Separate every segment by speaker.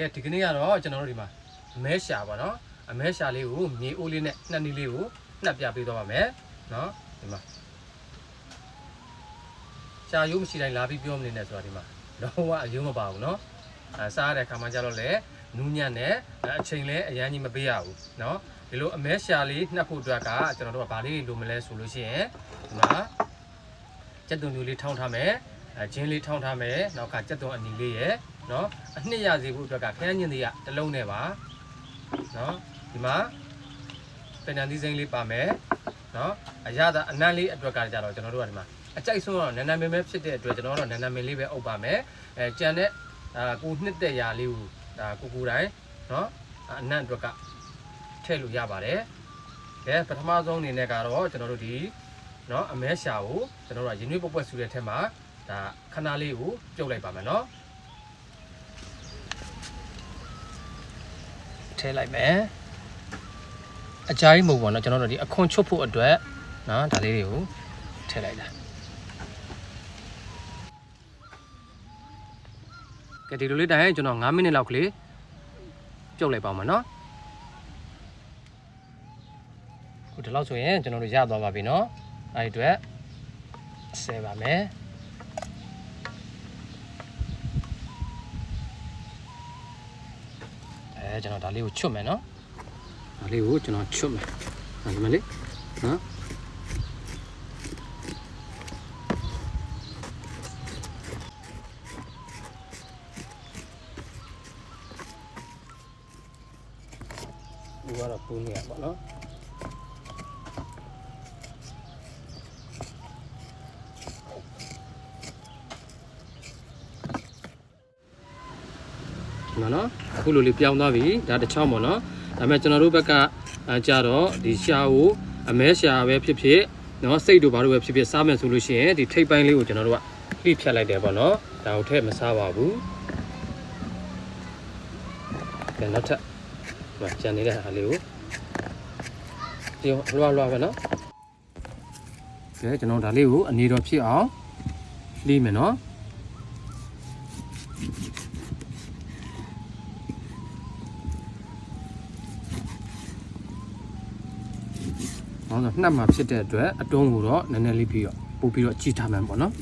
Speaker 1: ကဲဒီကနေ့ကတော့ကျွန်တော်တို့ဒီမှာအမဲရှာပါနော်အမဲရှာလေးကိုမြေအိုးလေးနဲ့နှစ်နည်းလေးကိုနှပ်ပြပေးတော့ပါမယ်နော်ဒီမှာရှာရိုးမရှိတိုင်းလာပြီးပြောမနေနဲ့ဆိုတာဒီမှာတော့ကအယုံမပါဘူးနော်အဲစားရတဲ့ခါမှကျတော့လေနူးညံ့နဲ့အချိန်လဲအရန်ကြီးမပေးရဘူးနော်ဒီလိုအမဲရှာလေးနှပ်ဖို့အတွက်ကကျွန်တော်တို့ကဗာလေးလိုမလဲဆိုလို့ရှိရင်ဒီမှာကြက်သွန်မျိုးလေးထောင်းထားမယ်အဲဂျင်းလေးထောင်းထားမယ်နောက်ကကြက်သွန်အနီလေးရယ် နော်အနှစ်ရစေဖို့အတွက်ကခရမ်းညင်တွေကတစ်လုံးနဲ့ပါနော်ဒီမှာပင်နန်သီးစိမ်းလေးပါမယ်နော်အရသာအနံ့လေးအတွက်ကကြတော့ကျွန်တော်တို့ကဒီမှာအကြိုက်ဆုံးတော့နန်းနန်းမင်းပဲဖြစ်တဲ့အတွက်ကျွန်တော်တို့နန်းနန်းမင်းလေးပဲအုပ်ပါမယ်အဲကြံတဲ့အာကိုနှစ်တဲ့ຢာလေးကိုဒါကိုကိုတိုင်းနော်အနံ့အတွက်ကထည့်လို့ရပါတယ်ကဲပထမဆုံးအနေနဲ့ကတော့ကျွန်တော်တို့ဒီနော်အမဲရှာကိုကျွန်တော်တို့ကရင်နွေးပုတ်ပွက်ဆူတဲ့ထဲမှာဒါခဏလေးကိုပြုတ်လိုက်ပါမယ်နော် ထည့်လိုက်မယ်အကြိုင်းမဟုတ်ပါတော့ကျွန်တော်တို့ဒီအခွန်ချွတ်ဖို့အတွက်နော်ဒါလေးတွေကိုထည့်လိုက်တာကဲဒီလိုလေးတိုင်းကျွန်တော်9မိနစ်လောက်ကလေးပြုတ်လိုက်ပါဦးမယ်နော်ခုဒီလောက်ဆိုရင်ကျွန်တော်တို့ရသွားပါပြီနော်အဲ့ဒီအတွက်ဆဲပါမယ် အဲကျွန်တော်ဒါလေးကိုချွတ်မယ်နော်ဒါလေးကိုကျွန်တော်ချွတ်မယ်ဒါဒီမလေးနော်ဒီကတော့ပူနေရပါတော့ဒီမှာနော်အခု လိုလေးပြောင်းသွားပြီဒါတစ်ချောင်းပေါ့နော်ဒါပေမဲ့ကျွန်တော်တို့ဘက်ကအဲကြတော့ဒီရှာကိုအမဲရှာပဲဖြစ်ဖြစ်နော်စိတ်တို့ဘာလို့ပဲဖြစ်ဖြစ်စားမယ်ဆိုလို့ရှိရင်ဒီထိပ်ပိုင်းလေးကိုကျွန်တော်တို့ကလှိဖြတ်လိုက်တယ်ပေါ့နော်ဒါကိုထည့်မစားပါဘူးကဲနောက်ထပ်ဒီမှာကြံနေတဲ့ဟာလေးကိုဒီလွှားလွှားပဲနော်ကဲကျွန်တော်ဒါလေးကိုအနေတော်ဖြစ်အောင်လှိမယ်နော်။ ဟောဆိုနှက်မှာဖြစ်တဲ့အတွက်အတွုံးကိုတော့နည်းနည်းလေးပြီးတော့ပို့ပြီးတော့ကြည့်ထားမှန်းပေါ့နော်။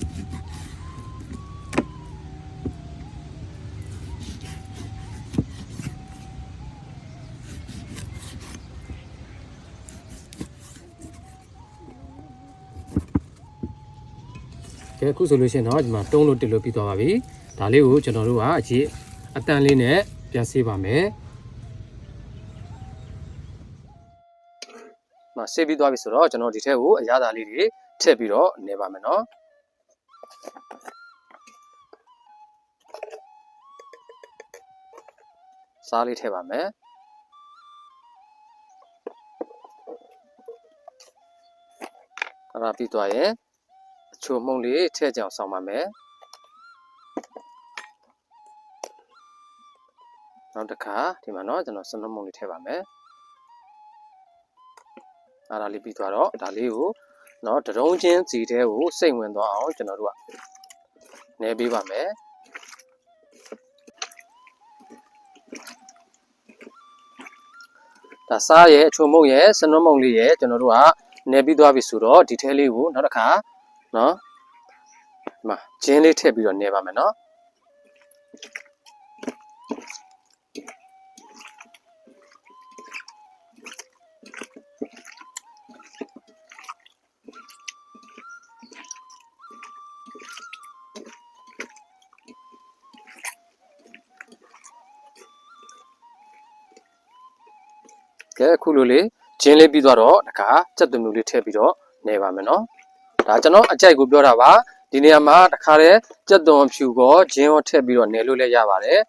Speaker 1: ကဲအခုဆိုလို့ရှိရင်တော့ဒီမှာတုံးလို့တစ်လို့ပြီးသွားပါပြီ။ဒါလေးကိုကျွန်တော်တို့ကအကြီးအတန်လေးနဲ့ပြန်ဆေးပါမယ်။ ဆေးပြီးသွားပြီဆိုတော့ကျွန်တော်ဒီထဲကိုအရသာလေးတွေထည့်ပြီးတော့နေပါမယ်နော်စားလေးထည့်ပါမယ်အဲ့ဒါပြီးသွားရင်အချိုမှုန့်လေးထည့်ကြအောင်ဆောင်းပါမယ်နောက်တစ်ခါဒီမှာနော်ကျွန်တော်စနုပ်မှုန့်လေးထည့်ပါမယ် အဲ့ဒါလေးပြီးသွားတော့ဒါလေးကိုနော်တရုံချင်းစီတဲကိုစိတ်ဝင်သွားအောင်ကျွန်တော်တို့ကနဲပေးပါမယ်ဒါစားရဲ့အချုံမုံရဲ့စနုံမုံလေးရဲ့ကျွန်တော်တို့ကနေပြီးသွားပြီဆိုတော့ဒီထဲလေးကိုနောက်တစ်ခါနော်ဒီမှာဂျင်းလေးထည့်ပြီးတော့နေပါမယ်နော် ကဲအခုလိုလေးဂျင်းလေးပြီးသွားတော့တခါစက်သွမျိုးလေးထည့်ပြီးတော့နေပါမယ်နော်ဒါကျွန်တော်အကြိုက်ကိုပြောတာပါဒီနေရာမှာတခါတည်းစက်သွန်ဖြူကောဂျင်းရောထည့်ပြီးတော့နေလို့လည်းရပါတယ်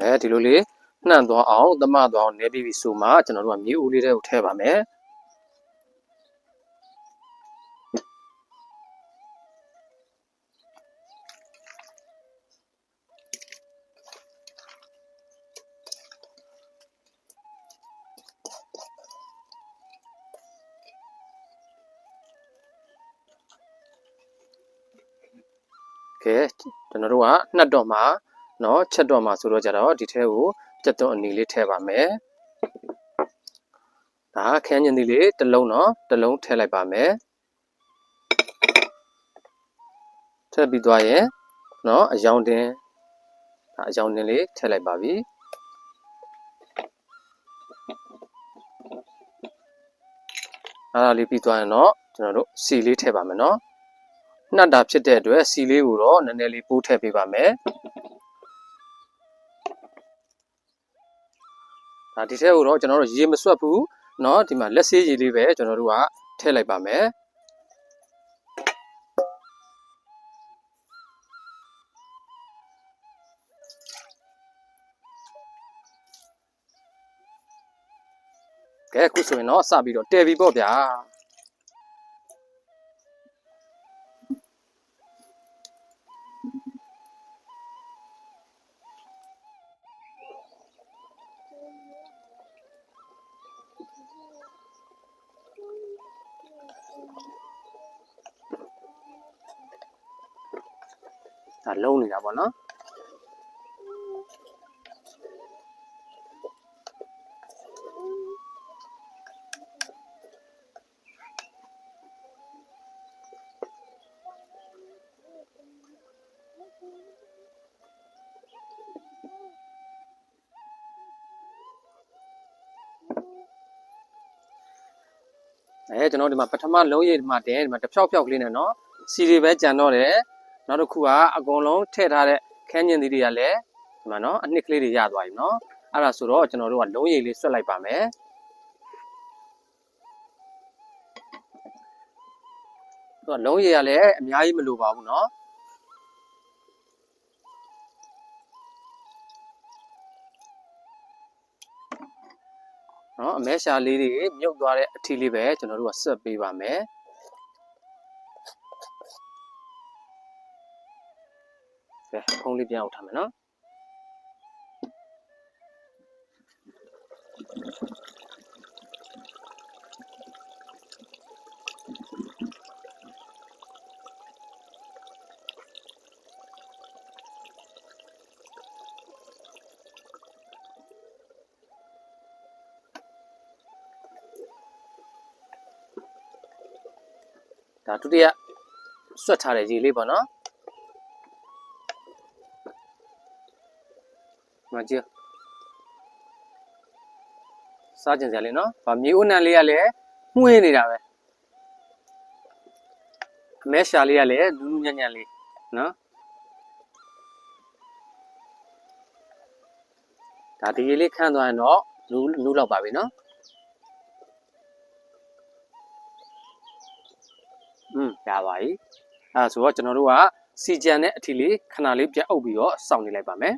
Speaker 1: အဲဒီလိုလေးနှံ့သွားအောင်သမသွားအောင်နေပြီးပြီဆိုမှကျွန်တော်တို့ကမြေဦးလေးတွေကိုထည့်ပါမယ် ကျွန်တော်တို့ကနှက်တော့မှာเนาะချက်တော့မှာဆိုတော့ကြတော့ဒီထဲကိုကြက်သွန်အနီလေးထည့်ပါမယ်ဒါခန်းညင်သီးလေးတစ်လုံးเนาะတစ်လုံးထည့်လိုက်ပါမယ်ထည့်ပြီးသွားရင်เนาะအယောင်တင်ဒါအယောင်တင်လေးထည့်လိုက်ပါပြီအဲ့ဒါလေးပြီးသွားရင်တော့ကျွန်တော်တို့စီလေးထည့်ပါမယ်เนาะ နှက်တာဖြစ်တဲ့အတွက်စီလေးကိုတော့နည်းနည်းလေးပိုးထည့်ပေးပါမယ်ဒါဒီထဲကိုတော့ကျွန်တော်တို့ရေမဆွတ်ဘူးเนาะဒီမှာလက်ဆေးရေလေးပဲကျွန်တော်တို့ကထည့်လိုက်ပါမယ်ကဲအခုဆိုရင်တော့စပြီးတော့တဲပြီပေါ့ဗျာ ဒါလုံးနေတာပေါ့နော်အဲကျွန်တော်ဒီမှာပထမလုံးရည်ဒီမှာတင်ဒီမှာတစ်ဖြောက်ဖြောက်ကလေးနဲ့နော်စီတွေပဲကြံတော့တယ် နောက်တစ်ခုကအကုန်လုံးထည့်ထားတဲ့ခန်းကျင်သီးတွေကလည်းဒီမှာနော်အနှစ်ကလေးတွေရသွားပြီနော်အဲ့ဒါဆိုတော့ကျွန်တော်တို့ကလုံးရည်လေးဆွတ်လိုက်ပါမယ်သူကလုံးရည်ကလည်းအများကြီးမလိုပါဘူးနော်နော်အမဲရှာလေးတွေမြုပ်သွားတဲ့အထီးလေးပဲကျွန်တော်တို့ကဆက်ပေးပါမယ် ကဲဖုံးလေးပြန်အောင်ထားမယ်နော်ဒါဒုတိယဆွတ်ထားတဲ့ရေလေးပေါ့နော် မကြည့်စားကြင်စရာလေးနော်ဗာမြေဦးနံလေးကလည်းမှုေးနေတာပဲအမဲရှာလေးကလည်းနူးနူးညံ့ညံ့လေးနော်ဒါဒီရေလေးခန်းသွားရင်တော့နူးနူးလောက်ပါပြီနော်อืมရပါပြီအဲဒါဆိုတော့ကျွန်တော်တို့ကစီကြံတဲ့အထီလေးခဏလေးပြန်အုပ်ပြီးတော့စောင့်နေလိုက်ပါမယ်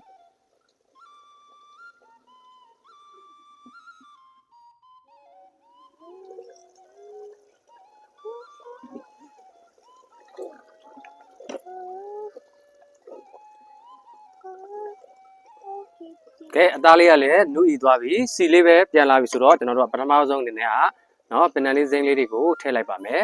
Speaker 1: ကဲအသားလေးကလည်းနုဤသွားပြီစီလေးပဲပြန်လာပြီဆိုတော့ကျွန်တော်တို့ကပထမဆုံးအနေနဲ့ကနော်ပင်နန်လေးစိမ့်လေးတွေကိုထည့်လိုက်ပါမယ်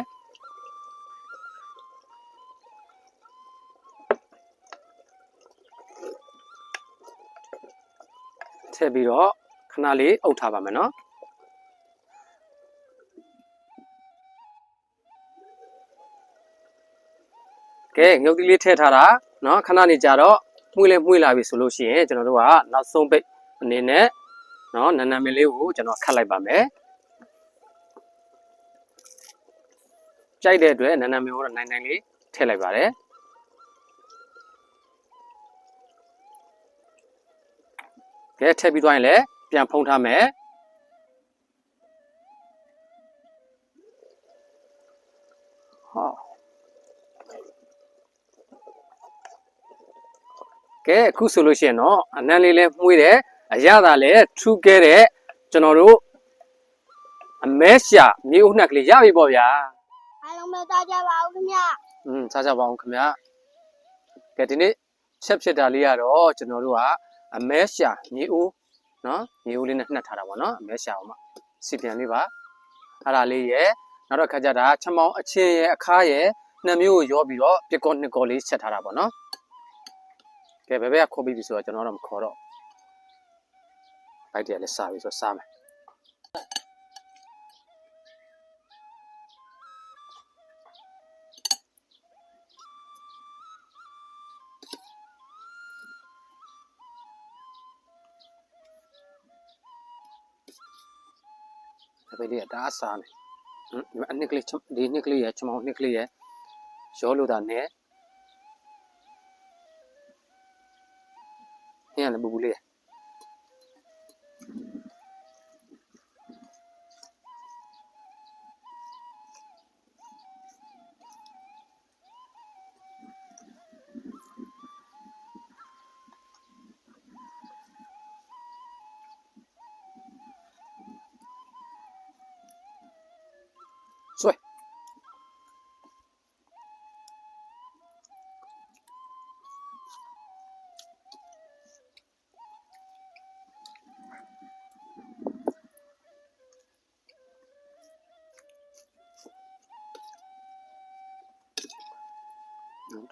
Speaker 1: ထည့်ပြီးတော့ခဏလေးအုပ်ထားပါမယ်နော်ကဲငုတ်သီးလေးထည့်ထားတာနော်ခဏနေကြတော့ မှုလေးမှုလာပြီဆိုလို့ရှိရင်ကျွန်တော်တို့ကနောက်ဆုံးပိတ်အနေနဲ့နော်နန်းနန်းမလေးကိုကျွန်တော်ခတ်လိုက်ပါမယ်ကြိုက်တဲ့အတွက်နန်းနန်းမလေးကိုတော့နိုင်နိုင်လေးထည့်လိုက်ပါတယ်ကဲထည့်ပြီးသွားရင်လည်းပြန်ဖုံးထားမယ် ကဲအခုဆိုလို့ရှိရင်တော့အနံလေးလည်းမှုေးတယ်အရသာလည်းထူးခဲ့တဲ့ကျွန်တော်တို့အမဲရှာမြေဦးနှက်ကလေးရပြီပေါ့ဗျာ
Speaker 2: အားလုံးပဲသားကြပါဦးခင်ဗျာ
Speaker 1: อืมစားကြပါအောင်ခင်ဗျာကဲဒီနေ့ချက်ဖြစ်တာလေးကတော့ကျွန်တော်တို့ကအမဲရှာမြေဦးเนาะမြေဦးလေးနဲ့နှက်ထားတာပေါ့เนาะအမဲရှာအောင်မစီပြန်လေးပါအဲ့ဒါလေးရယ်နောက်တော့ခါကြတာချမောင်းအချင်းရယ်အခါရယ် နှစ်မျိုးကိုရောပြီးတော့ပြစ်ကောနှစ်ကောလေးချက်ထားတာပေါ့နော် ကဲဘယ်ဘက်ကခေါ်ပြီးပြီဆိုတော့ကျွန်တော်တော့မခေါ်တော့ဘိုက်တည်းလည်းစားပြီဆိုတော့စားမယ်ဘယ်ဘက်လေးကတအားစားမယ်ဟမ်ဒီမှာအနှစ်ကလေးချမဒီနှစ်ကလေးရချမောင်နှစ်ကလေးရရောလို့တာနဲ့ ဟင်းရလ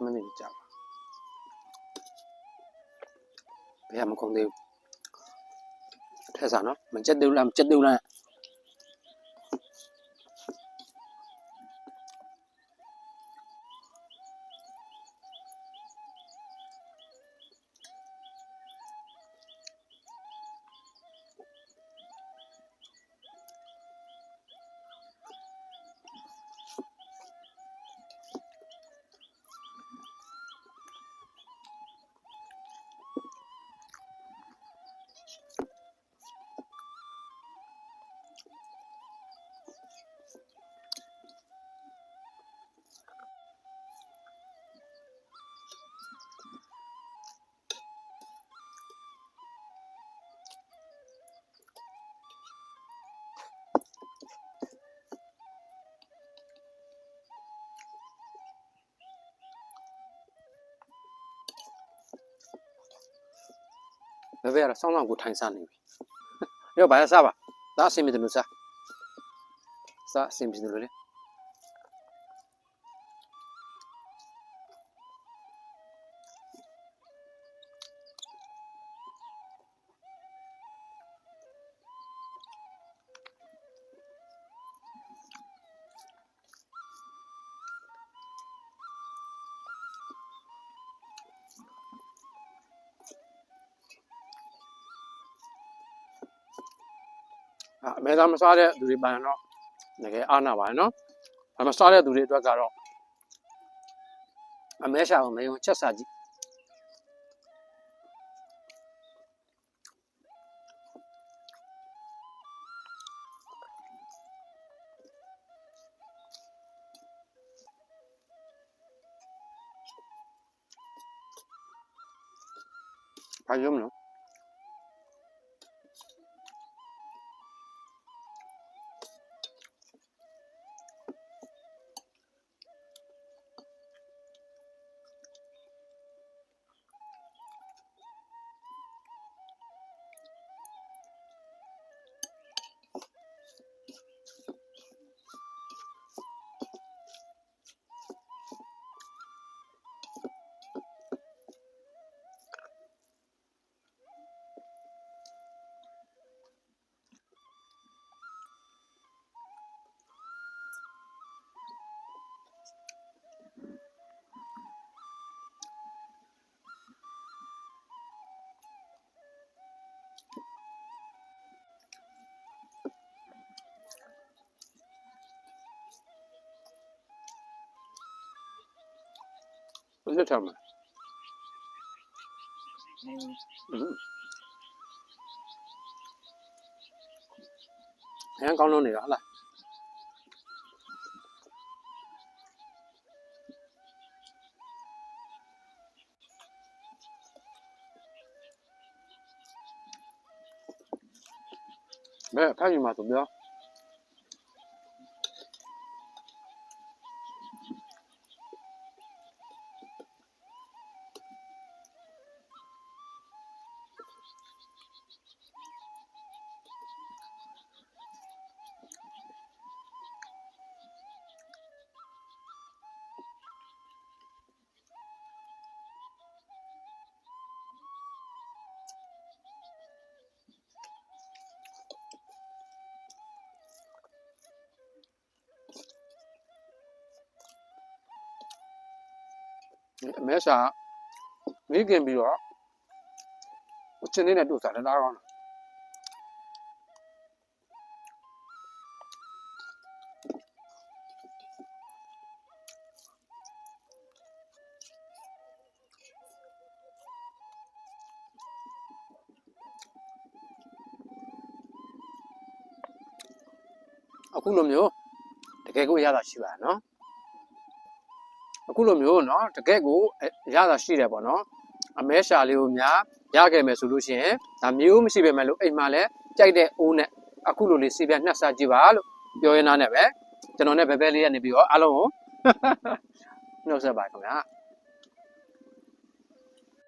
Speaker 1: တအားစားလို့ကောင်းတယ်နည်းနည်းတော့ခုတ်ခရ ဘယ်မှမကုန်သေးဘူးထက်စားနော်မကြက်သေးဘူးလားမကြက်သေးဘူးလားဘယ်ဘက်ကတော့စောင်းစောင်းကိုထိုင်စားနေပြီရောဘာလဲစားပါဒါအဆင်ပြေတယ်လို့စားစားအဆင်ပြေတယ်လို့လေ မေသားမစားတဲ့သူတွေပန်တော့တကယ်အားနာပါတယ်နော်။မစားတဲ့သူတွေအတွက်ကတော့အမဲရှာကိုမယုံချက်စားကြည့်။ဘာရုံးနော်ဘယ်လို ထားမလဲอืมအရင်ကောင်းလုံးနေတာဟုတ်လား အမဲစာမိခင်ပြီးတော့အချင်းလေးနဲ့တို့စားတယ်ဒါကောင်းတယ်အခုလိုမျိုးတကယ်ကိုရတာရှိပါနော် အခုလိုမျိုးเนาะတကယ့်ကိုရတာရှိတယ်ပေါ့နော်အမဲရှာလေးကိုများရခဲ့မယ်ဆိုလို့ရှိရင်ဒါမျိုးမရှိပဲမဲ့လို့အိမ်မှာလည်းကြိုက်တဲ့အိုးနဲ့အခုလိုလေးစီပြနှက်စားကြည့်ပါလို့ပြောရင်းသားနဲ့ပဲကျွန်တော်နဲ့ဘဲဘဲလေးကနေပြီးတော့အားလုံးကိုနှုတ်ဆက်ပါခင်ဗျာ